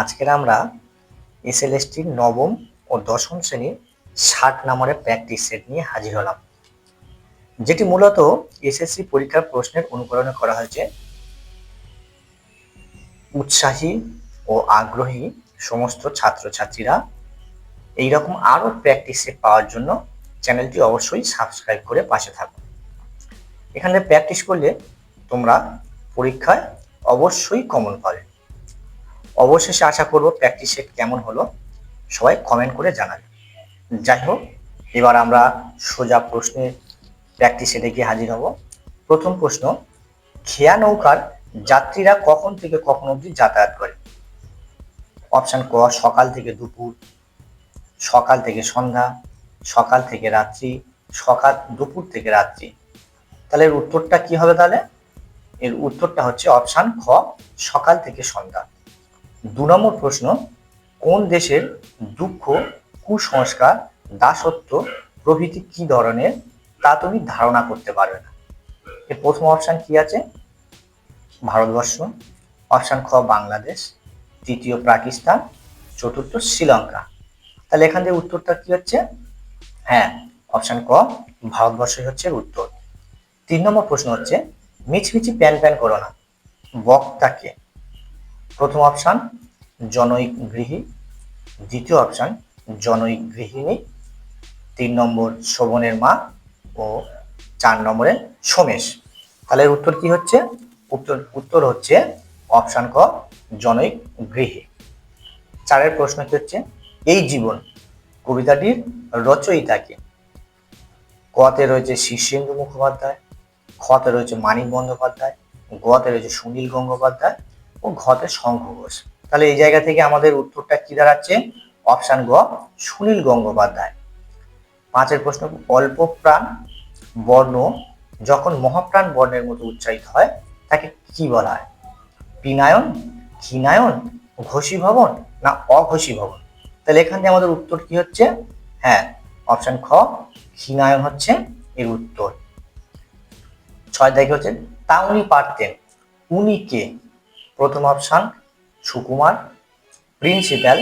আজকের আমরা এসএলএসটির নবম ও দশম শ্রেণির ষাট নম্বরের প্র্যাকটিস সেট নিয়ে হাজির হলাম, যেটি মূলত এসএসসি পরীক্ষার প্রশ্নের অনুকরণে করা হয়েছে। উৎসাহী ও আগ্রহী সমস্ত ছাত্রছাত্রীরা এইরকম আরও প্র্যাকটিস সেট পাওয়ার জন্য চ্যানেলটি অবশ্যই সাবস্ক্রাইব করে পাশে থাকুন এখানে প্র্যাকটিস করলে তোমরা পরীক্ষায় অবশ্যই কমন পাবে। অবশেষে আশা করব প্র্যাকটিস সেট কেমন হলো, সবাই কমেন্ট করে জানাবে। যাই হোক, এবার আমরা সোজা প্রশ্নের প্র্যাকটিস সেটে গিয়ে হাজির হব। প্রথম প্রশ্ন, খেয়া নৌকার যাত্রীরা কখন থেকে কখন অবধি যাতায়াত করে? অপশন ক, সকাল থেকে দুপুর, সকাল থেকে সন্ধ্যা, সকাল থেকে রাত্রি, সকাল, দুপুর থেকে রাত্রি। তাহলে এর উত্তরটা কি হবে তাহলে? এর উত্তরটা হচ্ছে অপশান খ, সকাল থেকে সন্ধ্যা। দু নম্বর প্রশ্ন, কোন দেশের দুঃখ, কুসংস্কার, দাসত্ব প্রভৃতি কি ধরনের, তা তুমি ধারণা করতে পারবে না? এর প্রথম অপশান কি আছে? ভারতবর্ষ অপশান খ, বাংলাদেশ তৃতীয় পাকিস্তান, চতুর্থ শ্রীলঙ্কা। তাহলে এখান থেকে উত্তরটা কি হচ্ছে? হ্যাঁ অপশান ক, ভারতবর্ষই হচ্ছে উত্তর। তিন নম্বর প্রশ্ন হচ্ছে, মিছমিছি প্যান প্যান করো না। বক্তাকে প্রথম অপশান, জনৈক গৃহী। দ্বিতীয় অপশান, জনৈক গৃহিণী। তিন নম্বর, শোভনের মা। ও চার নম্বরে সোমেশ। তাহলে উত্তর কি হচ্ছে? উত্তর উত্তর হচ্ছে অপশান ক, জনৈক গৃহী। চারের প্রশ্ন কি হচ্ছে? এই জীবন কবিতাটির রচয়িতাকে কতে রয়েছে শীর্ষেন্দু মুখোপাধ্যায়, খতে রয়েছে মানিক বন্দ্যোপাধ্যায়, গতে রয়েছে সুনীল গঙ্গোপাধ্যায় ও ঘতে শঙ্খ ঘোষ তাহলে এই জায়গা থেকে আমাদের উত্তরটা কি দাঁড়াচ্ছে? অপশান গ, সুনীল গঙ্গোপাধ্যায়। পাঁচের প্রশ্ন, অল্প প্রাণ বর্ণ, যখন মহাপ্রাণ বর্ণের মতো উচ্চারিত হয়, তাকে কি বলা হয়? পিনায়ন ক্ষীণায়ন ঘোষী ভবন না অঘোষী ভবন তাহলে এখান থেকে আমাদের উত্তর কি হচ্ছে? হ্যাঁ অপশন খ ক্ষীণায়ন হচ্ছে এর উত্তর। ছয় তারিখে হচ্ছে তা উনি পারতেন, উনি কে? প্রথম অপশান সুকুমার প্রিন্সিপাল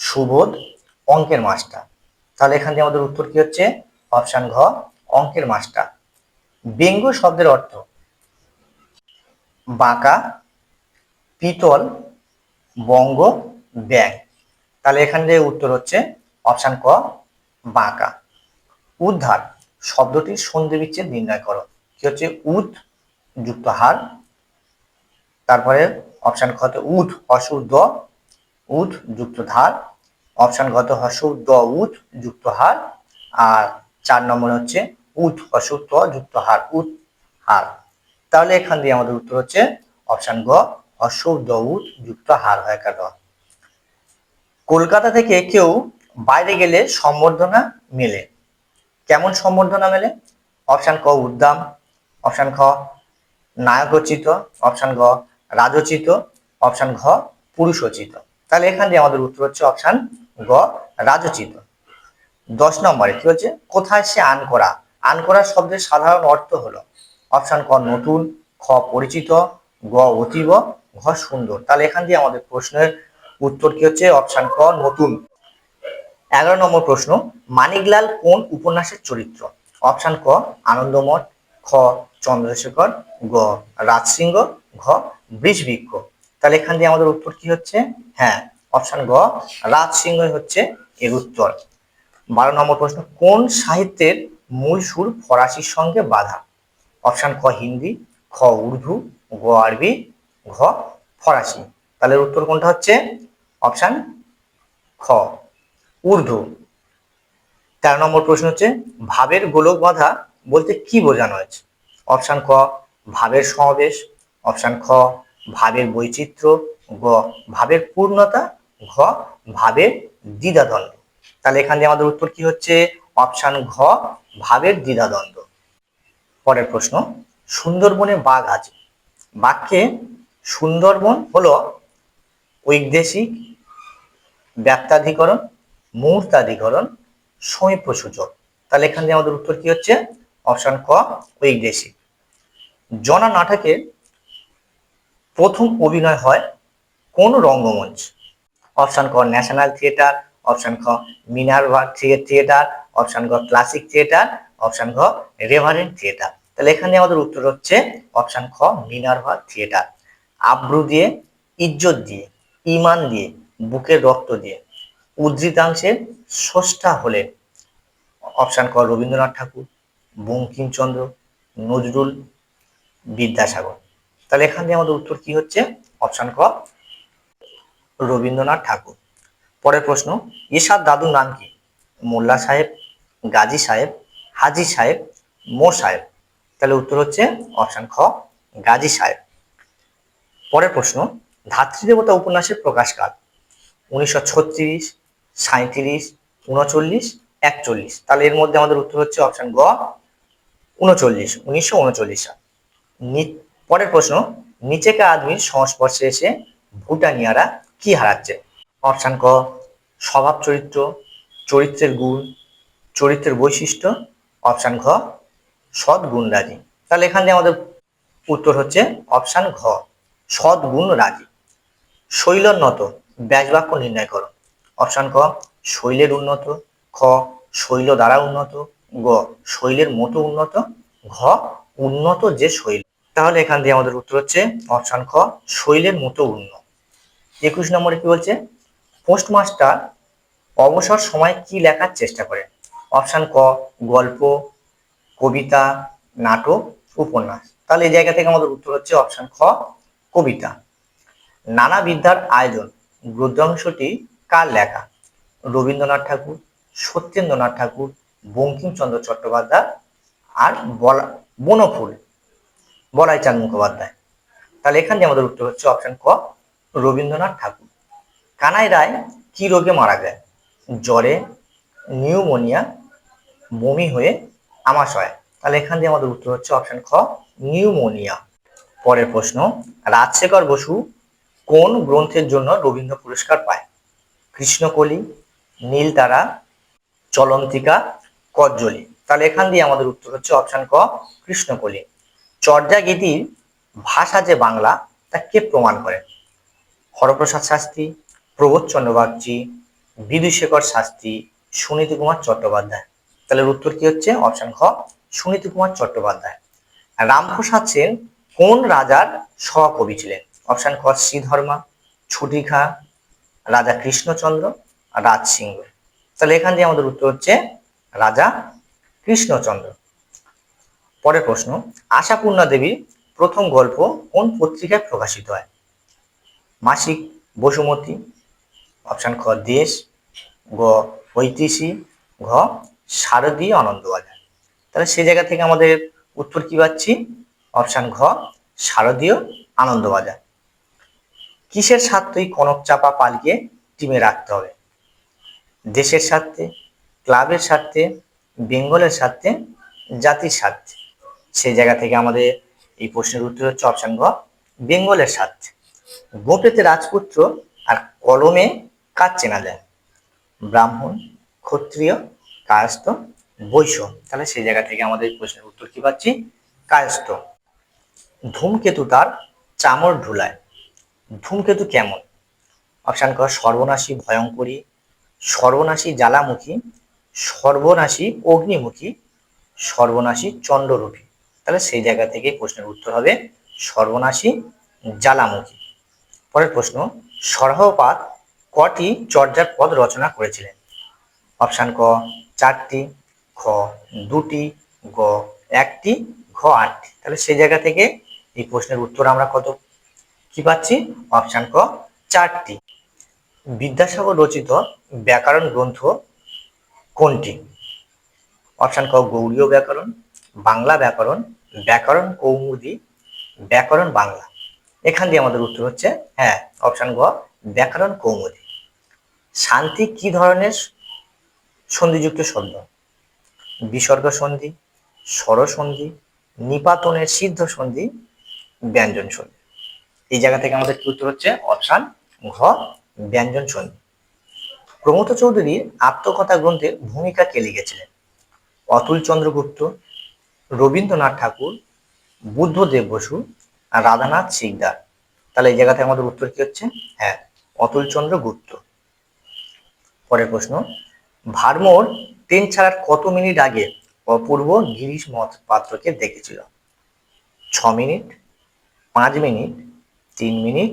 সুবোধ, অঙ্কের মাস্টার। তাহলে এখান থেকে আমাদের উত্তর কি হচ্ছে? অপশান ঘ, অঙ্কের মাস্টার। ব্যঙ্গ শব্দের অর্থ বাঁকা, পিতল, বঙ্গ ব্যাং তাহলে এখান থেকে উত্তর হচ্ছে অপশান ক, বাঁকা। উদ্ধার শব্দটির সন্ধি বিচ্ছেদ নির্ণয় করো। কি হচ্ছে? উদ যুক্ত হার তারপরে অপশান খতে উদ হসুর দ উদ যুক্ত ধার। অপশান গত হসুর দ উদ যুক্ত হার। আর চার নম্বর হচ্ছে উদ হসুর ত, যুক্ত হার উদ হার। তাহলে এখান দিয়ে আমাদের উত্তর হচ্ছে অপশান গ, হসুর দ উদ যুক্ত হার হয় কাট কলকাতা থেকে কেউ বাইরে গেলে সম্বর্ধনা মেলে। কেমন সম্বর্ধনা মেলে? অপশান ক, উদ্দাম। অপশান খ নায়কোচিত অপশান গ রাজোচিত, অপশান ঘ, পুরুষোচিত। তাহলে এখান দিয়ে আমাদের উত্তর হচ্ছে অপশান গ রাজোচিত। দশ নম্বরে কি হচ্ছে কোথায় সে আন করা আন করা শব্দের সাধারণ অর্থ হলো অপশান ক, নতুন, খ, পরিচিত, গ, অতীব, ঘ, সুন্দর। তাহলে এখান দিয়ে আমাদের প্রশ্নের উত্তর কি হচ্ছে? অপশান ক, নতুন। এগারো নম্বর প্রশ্ন, মানিকলাল কোন উপন্যাসের চরিত্র? অপশান ক, আনন্দমঠ, খ, চন্দ্রশেখর, গ রাজসিংহ ঘ বৃষবৃক্ষ তাহলে এখান দিয়ে আমাদের উত্তর কি হচ্ছে? হ্যাঁ অপশান গ রাজসিংহই হচ্ছে এর উত্তর। বারো নম্বর প্রশ্ন, কোন সাহিত্যের মূল সুর ফরাসির সঙ্গে বাধা? অপশান খ, হিন্দি, খ, উর্দু, গ, আরবি, ঘ, ফরাসি। তাহলে উত্তর কোনটা হচ্ছে? অপশান খ, উর্দু। তেরো নম্বর প্রশ্ন হচ্ছে, ভাবের গোলক বাঁধা বলতে কি বোঝানো হয়েছে? অপশান ক, ভাবের সমাবেশ অপশান খ, ভাবের বৈচিত্র্য, গ, ভাবের পূর্ণতা, ঘ, ভাবের দ্বিধাদ্বন্দ্ব। তাহলে এখান দিয়ে আমাদের উত্তর কি হচ্ছে? অপশান ঘ, ভাবের দ্বিধাদ্বন্দ্ব। পরের প্রশ্ন, সুন্দরবনে বাঘ আছে। বাঘকে সুন্দরবন হলো ঐদেশিক ব্যক্তাধিকরণ মুহূর্তাধিকরণ সমীপ্রসূচক তাহলে এখান দিয়ে আমাদের উত্তর কি হচ্ছে? অপশন ক ঐদেশিক জনা নাটকের প্রথম অভিনয় হয় কোন রঙ্গমঞ্চ? অপশন ক ন্যাশনাল থিয়েটার, অপশন খ মিনারভা থিয়েটার, অপশন গ ক্লাসিক থিয়েটার, অপশন ঘ রেভারেন্ট থিয়েটার। তাহলে এখানে আমাদের উত্তর হচ্ছে অপশন খ মিনারভা থিয়েটার। আব্রু দিয়ে, ইজ্জত দিয়ে, ইমান দিয়ে, বুকের রক্ত দিয়ে উদ্ধৃতাংশের স্রষ্টা হলেন অপশন ক রবীন্দ্রনাথ ঠাকুর, বঙ্কিমচন্দ্র, নজরুল বিদ্যাসাগর। তাহলে এখান থেকে আমাদের উত্তর কি হচ্ছে? অপশন ক, রবীন্দ্রনাথ ঠাকুর। পরের প্রশ্ন এসার দাদুর নাম কি? মোল্লা সাহেব, গাজী সাহেব, হাজি সাহেব মো সাহেব। তাহলে উত্তর হচ্ছে অপশন খ, গাজী সাহেব। পরের প্রশ্ন ধাত্রীদেবতা উপন্যাসের প্রকাশকাল উনিশশো ছত্রিশ সাঁত্রিশ উনচল্লিশ, একচল্লিশ। তাহলে এর মধ্যে আমাদের উত্তর হচ্ছে অপশন গ, উনচল্লিশ, উনিশশো উনচল্লিশ সাল। পরের প্রশ্ন নিচেকে আদমির সংস্পর্শে এসে ভুটানিয়ারা কি হারাচ্ছে? অপশান ক, স্বভাব চরিত্র, চরিত্রের গুণ, চরিত্রের বৈশিষ্ট্য। অপশান ঘ, সৎ গুণ রাজি। তাহলে এখান আমাদের উত্তর হচ্ছে অপশান ঘ, সৎ গুণ রাজি। শৈলোন্নত, ব্যাসবাক্য নির্ণয় করো। অপশান ক, শৈলের উন্নত। খ, শৈল দ্বারা উন্নত। গ, শৈলের মতো উন্নত। ঘ, উন্নত যে শৈল। তাহলে এখান দিয়ে আমাদের উত্তর হচ্ছে অপশন খ, শৈলের মতো উন্নত একুশ নম্বরে কি বলছে? পোস্টমাস্টার অবসর সময় কি লেখার চেষ্টা করে? অপশন ক, গল্প, কবিতা, নাটক, উপন্যাস। তাহলে এই জায়গা থেকে আমাদের উত্তর হচ্ছে অপশন খ, কবিতা। নানা বিদ্যার আয়োজন গদ্যাংশটি কার লেখা? রবীন্দ্রনাথ ঠাকুর, সত্যেন্দ্রনাথ ঠাকুর, বঙ্কিমচন্দ্র চট্টোপাধ্যায় আর বলা বনফুল। বলাইচাঁদ মুখোপাধ্যায়। তাহলে এখান দিয়ে আমাদের উত্তর হচ্ছে অপশন ক, রবীন্দ্রনাথ ঠাকুর। কানাই রায় কি রোগে মারা যায়? জ্বরে, নিউমোনিয়া, বমি হয়ে আমাশয়। তাহলে এখান দিয়ে আমাদের উত্তর হচ্ছে অপশন খ, নিউমোনিয়া। পরের প্রশ্ন, রাজশেখর বসু কোন গ্রন্থের জন্য রবীন্দ্র পুরস্কার পায়? কৃষ্ণকলি, নীলতারা, চলন্তিকা, কজ্জলি। তাহলে এখান দিয়ে আমাদের উত্তর হচ্ছে অপশন ক, কৃষ্ণকলি। চর্যা গীতির ভাষা যে বাংলা, তা কে প্রমাণ করে? হরপ্রসাদ শাস্ত্রী প্রবোধচন্দ্র বাগচি বিদুশেখর শাস্ত্রী সুনীতি কুমার চট্টোপাধ্যায়। তাহলে উত্তর কি হচ্ছে? অপশন খ সুনীতি কুমার চট্টোপাধ্যায় রামপ্রসাদ সেন কোন রাজার সহকবি ছিলেন? অপশন খ, শ্রীধর্মা, ছুটিখা, রাজা কৃষ্ণচন্দ্র, আর রাজ সিংহ তাহলে এখান দিয়ে আমাদের উত্তর হচ্ছে রাজা কৃষ্ণচন্দ্র। পরের প্রশ্ন, আশাপূর্ণা দেবীর প্রথম গল্প কোন পত্রিকায় প্রকাশিত হয়? মাসিক, বসুমতী, অপশান খ, দেশ, গ ঐতিহী ঘ, শারদীয় আনন্দবাজার। তাহলে সেই জায়গা থেকে আমাদের উত্তর কি পাচ্ছি? অপশন ঘ, শারদীয় আনন্দবাজার। কিসের স্বার্থেই কনক চাপা পালকে টিমে রাখতে হবে? দেশের স্বার্থে, ক্লাবের স্বার্থে, বেঙ্গলের স্বার্থে, জাতির স্বার্থে। সেই জায়গা থেকে আমাদের এই প্রশ্নের উত্তর হচ্ছে অপশন ঘ বেঙ্গলের স্বার্থে গোপেতে রাজপুত্র আর কলমে কাজ চেনা যায়? ব্রাহ্মণ, ক্ষত্রিয়, কায়স্থ, বৈশ্য। তাহলে সেই জায়গা থেকে আমাদের প্রশ্নের উত্তর কি পাচ্ছি? কায়স্থ। ধূমকেতু তার চামড় ঢুলায়। ধূমকেতু কেমন? অপশান ক, সর্বনাশী ভয়ঙ্করী, সর্বনাশী জ্বালামুখী, সর্বনাশী অগ্নিমুখী, সর্বনাশী চন্দ্ররূপী। তাহলে সেই জায়গা থেকে প্রশ্নের উত্তর হবে সর্বনাশী জ্বালামুখী। পরের প্রশ্ন, সরহপাত কটি চর্যার পদ রচনা করেছিলেন? অপশান ক, চারটি, খ, দুটি, গ, একটি, ঘ, আটটি। তাহলে সেই জায়গা থেকে এই প্রশ্নের উত্তর আমরা কত কি পাচ্ছি? অপশান ক, চারটি। বিদ্যাসাগর রচিত ব্যাকরণ গ্রন্থ কোনটি? অপশান ক গৌড়ীয় ব্যাকরণ। বাংলা ব্যাকরণ ব্যাকরণ কৌমুদি, ব্যাকরণ বাংলা। এখান দিয়ে আমাদের উত্তর হচ্ছে হ্যাঁ অপশান গ, ব্যাকরণ কৌমুদি। শান্তি কি ধরনের সন্ধিযুক্ত শব্দ? বিসর্গ সন্ধি স্বরসন্ধি নিপাতনের সিদ্ধ সন্ধি, ব্যঞ্জন সন্ধি। এই জায়গা থেকে আমাদের কি উত্তর হচ্ছে? অপশান ঘ, ব্যঞ্জন সন্ধি। প্রমথ চৌধুরীর আত্মকথা গ্রন্থের ভূমিকা কে লিখেছিলেন? অতুল চন্দ্রগুপ্ত রবীন্দ্রনাথ ঠাকুর, বুদ্ধদেব বসু আর রাধানাথ শিকদার তাহলে এই জায়গাতে আমাদের উত্তর কি হচ্ছে? হ্যাঁ অতুল চন্দ্র গুপ্ত। পরের প্রশ্ন, ভারমোর ট্রেন ছাড়ার কত মিনিট আগে অপূর্ব গিরিশ পাত্রকে দেখেছিল? ছ মিনিট, পাঁচ মিনিট, তিন মিনিট,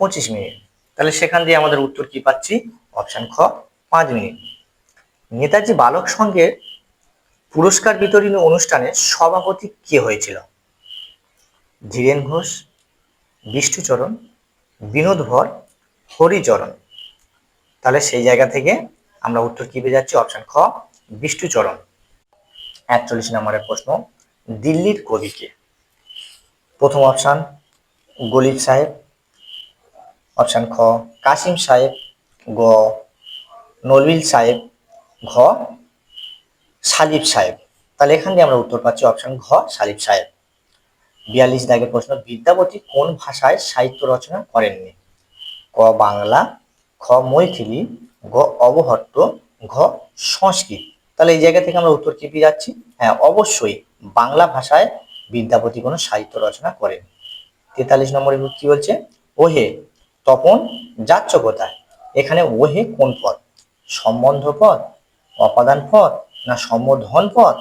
পঁচিশ মিনিট। তাহলে সেখান দিয়ে আমাদের উত্তর কি পাচ্ছি? অপশান খ, পাঁচ মিনিট। নেতাজি বালক সংঘের পুরস্কার বিতরণী অনুষ্ঠানে সভাপতি কে হয়েছিল? ধীরেন ঘোষ বিষ্ণুচরণ বিনোদ ভর হরিচরণ তাহলে সেই জায়গা থেকে আমরা উত্তর কি পেয়ে যাচ্ছি? অপশন খ বিষ্ণুচরণ একচল্লিশ নম্বরের প্রশ্ন, দিল্লির কবিকে প্রথম অপশান, গলিব সাহেব। অপশন খ, কাসিম সাহেব। গ, নলবিল সাহেব। ঘ সালিব সাহেব। তাহলে এখান দিয়ে আমরা উত্তর পাচ্ছি অপশন ঘ সালিব সাহেব। বিয়াল্লিশ দাগের প্রশ্ন বিদ্যাপতি কোন ভাষায় সাহিত্য রচনা করেননি? ক, বাংলা, খ, মৈথিলি, গ, অবহট্ট, ঘ, সংস্কৃত। তাহলে এই জায়গা থেকে আমরা উত্তর কি যাচ্ছি? হ্যাঁ অবশ্যই বাংলা ভাষায় বিদ্যাপতি কোনো সাহিত্য রচনা করেন তেতাল্লিশ নম্বরে কি বলছে? ওহে, তপন, যাচ্ছ কোথায়? এখানে ওহে কোন পদ? সম্বন্ধ পদ, অপাদান পদ না সম্বোধন পদ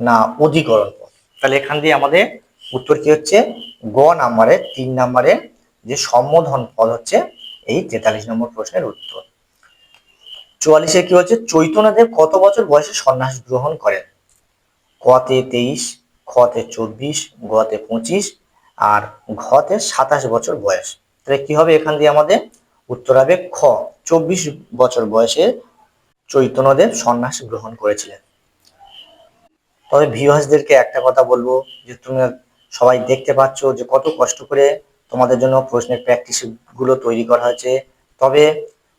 না অধিকরণ পদ তাহলে এখান দিয়ে আমাদের উত্তর কি হচ্ছে? গ নাম্বারে, তিন নাম্বারে যে সম্বোধন পদ হচ্ছে, এই তেতাল্লিশ নম্বর প্রশ্নের উত্তর। চুয়াল্লিশে কি হচ্ছে? চৈতন্যদেব কত বছর বয়সে সন্ন্যাস গ্রহণ করেন? কতে তেইশ, খতে চব্বিশ, গতে পঁচিশ আর ঘতে সাতাশ বছর বয়স। তাহলে কি হবে এখান দিয়ে আমাদের? উত্তর হবে খ। চব্বিশ বছর বয়সে চৈতন্যদেব সন্ন্যাস গ্রহণ করেছিলেন। তবে ভিউয়ার্সদেরকে একটা কথা বলব যে তুমি সবাই দেখতে পাচ্ছ যে, কত কষ্ট করে তোমাদের জন্য প্রশ্নের প্র্যাকটিসগুলো তৈরি করা হয়েছে। তবে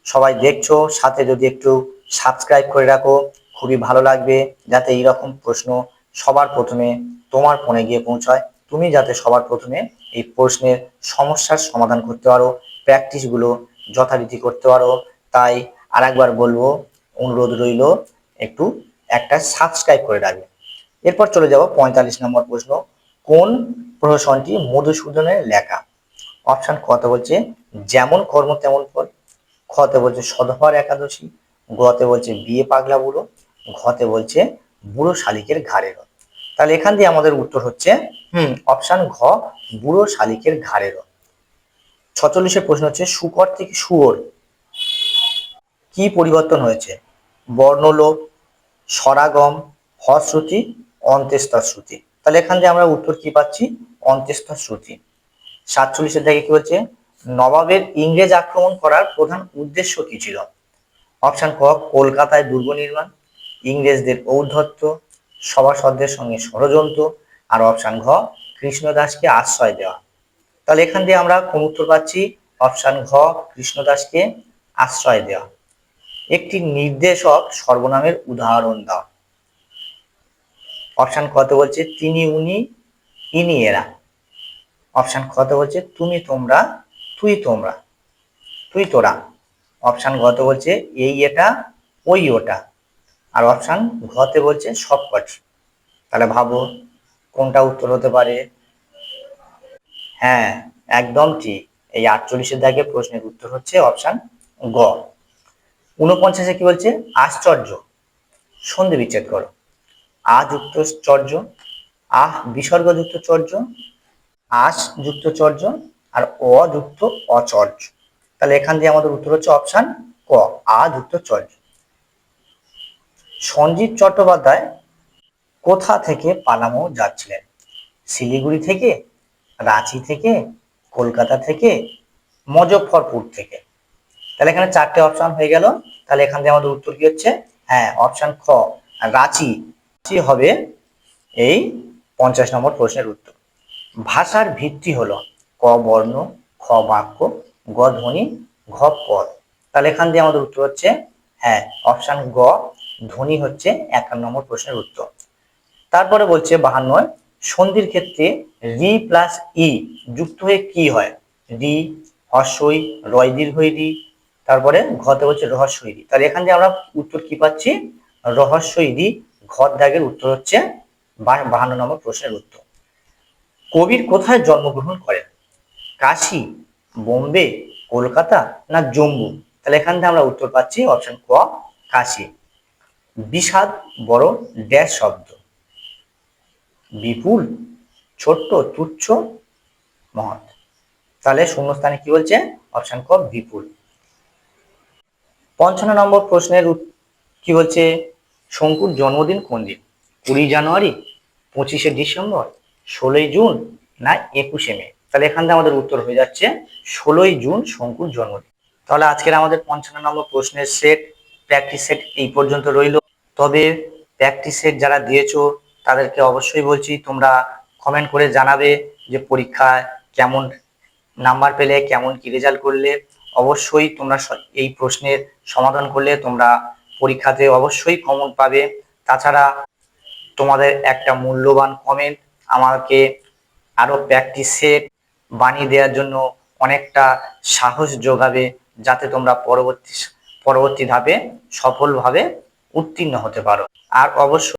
সবাই দেখছ, সাথে যদি একটু সাবস্ক্রাইব করে রাখো, খুবই ভালো লাগবে, যাতে এইরকম প্রশ্ন সবার প্রথমে তোমার ফোনে গিয়ে পৌঁছায়। তুমি যাতে সবার প্রথমে এই প্রশ্নের সমস্যার সমাধান করতে পারো, প্র্যাকটিসগুলো যথারীতি করতে পারো। তাই আরেকবার বলব অনুরোধ রইল একটু একটা সাবস্ক্রাইব করে রাখবে এরপর চলে যাব পঁয়তাল্লিশ নম্বর প্রশ্ন, কোন প্রহসনটি মধুসূদনের লেখা অপশন কত বলছে, যেমন কর্ম তেমন ফল খতে বলছে সদহর একাদশী গতে বলছে বিয়ে পাগলা বুড়ো ঘতে বলছে বুড়ো শালিকের ঘাড়ের রথ। তাহলে এখান দিয়ে আমাদের উত্তর হচ্ছে, হুম অপশন ঘ, বুড়ো শালিকের ঘাড়ের রথ। ছচল্লিশের প্রশ্ন হচ্ছে, শুকর থেকে শুয়োর কি পরিবর্তন হয়েছে বর্ণলোপ, স্বরাগম হশ্রুতি অন্ত্যেস্তর শ্রুতি। তাহলে এখান দিয়ে আমরা উত্তর কি পাচ্ছি? অন্ত্যেস্তর শ্রুতি। সাতচল্লিশের দিকে কি বলছে? নবাবের ইংরেজ আক্রমণ করার প্রধান উদ্দেশ্য কি ছিল? অপশন ক, কলকাতায় দুর্গ নির্মাণ, ইংরেজদের ঔদ্ধত্য, সভাসদদের সঙ্গে ষড়যন্ত্র, আর অপশন ঘ, কৃষ্ণদাসকে আশ্রয় দেওয়া। তাহলে এখান দিয়ে আমরা কোন উত্তর পাচ্ছি? অপশন ঘ, কৃষ্ণদাসকে আশ্রয় দেওয়া। একটি নির্দেশক সর্বনামের উদাহরণ দাও। অপশন কত বলছে? তিনি, উনি, ইনি, এরা। অপশন কত বলছে? তুমি, তোমরা, তুই তোমরা। তুই, তোরা। অপশন গত বলছে? এই, এটা, ওই, ওটা। আর অপশন ঘতে বলছে সবকটি। তাহলে ভাবো কোনটা উত্তর হতে পারে। হ্যাঁ একদম ঠিক। এই আটচল্লিশের দাগে প্রশ্নের উত্তর হচ্ছে অপশন গ। উনপঞ্চাশে কি বলছে? আশ্চর্য। সন্ধি বিচ্ছেদ করো। আ যুক্ত চর্য, আহ বিসর্গযুক্ত চর্য, আস যুক্ত চর্য, আর অ যুক্ত অচর্য। তাহলে এখান দিয়ে আমাদের উত্তর হচ্ছে অপশন ক, আ যুক্ত চর্য। সঞ্জীব চট্টোপাধ্যায় কোথা থেকে পালামো যাচ্ছিলেন? শিলিগুড়ি থেকে, রাঁচি থেকে, কলকাতা থেকে মজফরপুর থেকে? তাহলে এখানে চারটে অপশন হয়ে গেল। তাহলে এখান থেকে আমাদের উত্তর কি হচ্ছে? হ্যাঁ অপশন খ। রাঁচি হবে এই পঞ্চাশ নম্বর প্রশ্নের উত্তর। ভাষার ভিত্তি হলো ক বর্ণ, খ বাক্য, গ ধ্বনি, ঘ পদ। তাহলে এখান দিয়ে আমাদের উত্তর হচ্ছে হ্যাঁ অপশন গ, ধ্বনি হচ্ছে একান্ন নম্বর প্রশ্নের উত্তর। তারপরে বলছে বাহান্ন সন্ধির ক্ষেত্রে রি প্লাস ই যুক্ত হয়ে কি হয়? রি হর্ষই রয় দীর্ঘই রি তারপরে ঘতে বলছে রহস্যই রি তাহলে এখান থেকে আমরা উত্তর কি পাচ্ছি? রহস্যই রি ঘর দাগের উত্তর হচ্ছে বাহান্ন নম্বর প্রশ্নের উত্তর। কবির কোথায় জন্মগ্রহণ করেন? কাশি, বোম্বে, কলকাতা না জম্মু? তাহলে এখান থেকে আমরা উত্তর পাচ্ছি অপশন ক, কাশি। বিষাদ বড় ড্যাশ শব্দ। বিপুল, ছোট্ট, তুচ্ছ মহৎ। তাহলে শূন্যস্থানে কি বলছে? অপশন ক, বিপুল। পঞ্চান্ন নম্বর প্রশ্নের কি বলছে? শঙ্কুর জন্মদিন কোন দিন? কুড়ি জানুয়ারি, পঁচিশে ডিসেম্বর, ষোলোই জুন না একুশে মে? তাহলে এখান থেকে আমাদের উত্তর হয়ে যাচ্ছে ষোলোই জুন শঙ্কুর জন্মদিন। তাহলে আজকের আমাদের পঞ্চান্ন নম্বর প্রশ্নের সেট প্র্যাকটিস সেট এই পর্যন্ত রইল। তবে প্র্যাকটিস সেট যারা দিয়েছ, তাদেরকে অবশ্যই বলছি, তোমরা কমেন্ট করে জানাবে যে পরীক্ষায় কেমন নাম্বার পেলে, কেমন কি রেজাল্ট করলে। অবশ্যই তোমরা এই প্রশ্নের সমাধান করলে তোমরা পরীক্ষাতে অবশ্যই কমন পাবে। তাছাড়া তোমাদের একটা মূল্যবান কমেন্ট আমাকে আরও প্র্যাকটিস বানিয়ে দেওয়ার জন্য অনেকটা সাহস যোগাবে যাতে তোমরা পরবর্তী পরবর্তী ধাপে সফলভাবে উত্তীর্ণ হতে পারো। আর অবশ্যই